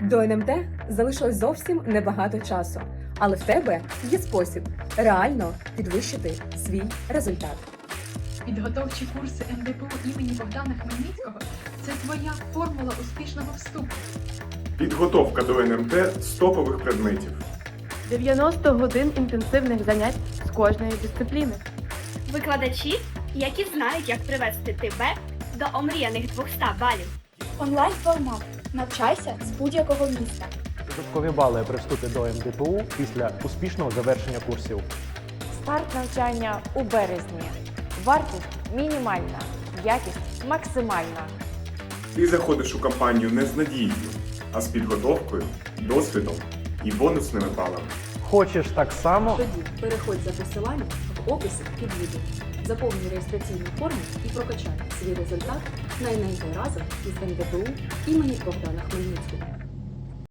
До НМТ залишилось зовсім небагато часу, але в тебе є спосіб реально підвищити свій результат. Підготовчі курси МДПУ імені Богдана Хмельницького це твоя формула успішного вступу. Підготовка до НМТ з топових предметів. 90 годин інтенсивних занять з кожної дисципліни. Викладачі, які знають, як привести тебе до омріяних 200 балів. Онлайн-формат. Навчайся з будь-якого міста. Додаткові бали при вступі до МДПУ після успішного завершення курсів. Старт навчання у березні. Вартість мінімальна, якість максимальна. Ти заходиш у кампанію не з надією, а з підготовкою, досвідом і бонусними балами. Хочеш так само? Тоді переходь за посиланням в описі під відео. Заповнюй реєстраційну форму і прокачай свій результат найменше разом із НДПУ імені Богдана Хмельницького.